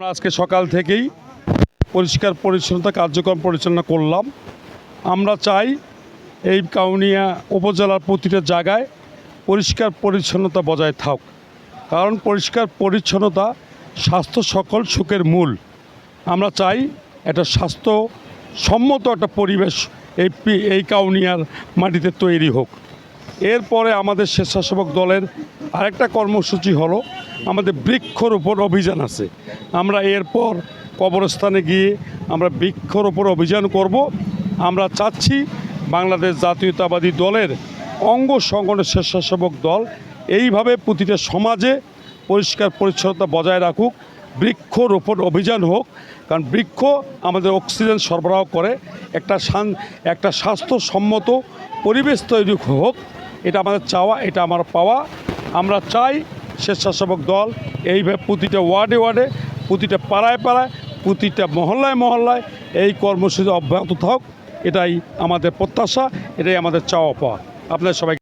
আমরা আজকে সকাল থেকেই পরিষ্কার পরিচ্ছন্নতা কার্যক্রম পরিচালনা করলাম। আমরা চাই এই কাউনিয়া উপজেলার প্রতিটা জায়গায় পরিষ্কার পরিচ্ছন্নতা বজায় থাক। কারণ পরিষ্কার পরিচ্ছন্নতা স্বাস্থ্য সকল সুখের মূল। আমরা চাই একটা স্বাস্থ্য সম্মত একটা পরিবেশ এই এই কাউনিয়ার মাটিতে তৈরি হোক। এরপরে আমাদের স্বেচ্ছাসেবক দলের আরেকটা কর্মসূচি হলো আমাদের বৃক্ষরোপণ অভিযান আছে। আমরা এরপর কবরস্থানে গিয়ে আমরা বৃক্ষরোপণ অভিযান করব। আমরা চাচ্ছি বাংলাদেশ জাতীয়তাবাদী দলের অঙ্গ সংগঠনের স্বেচ্ছাসেবক দল এইভাবে প্রতিটা সমাজে পরিষ্কার পরিচ্ছন্নতা বজায় রাখুক, বৃক্ষরোপণ অভিযান হোক। কারণ বৃক্ষ আমাদের অক্সিজেন সরবরাহ করে, একটা একটা স্বাস্থ্যসম্মত পরিবেশ তৈরি হোক। এটা আমাদের চাওয়া, এটা আমার পাওয়া। আমরা চাই স্বেচ্ছাসেবক দল এইভাবে প্রতিটা ওয়ার্ডে ওয়ার্ডে, প্রতিটা পাড়ায় পাড়ায়, প্রতিটা মহল্লায় মহল্লায় এই কর্মসূচি অব্যাহত থাক এটাই আমাদের প্রত্যাশা, এটাই আমাদের চাওয়া পাওয়া। আপনাদের সবাই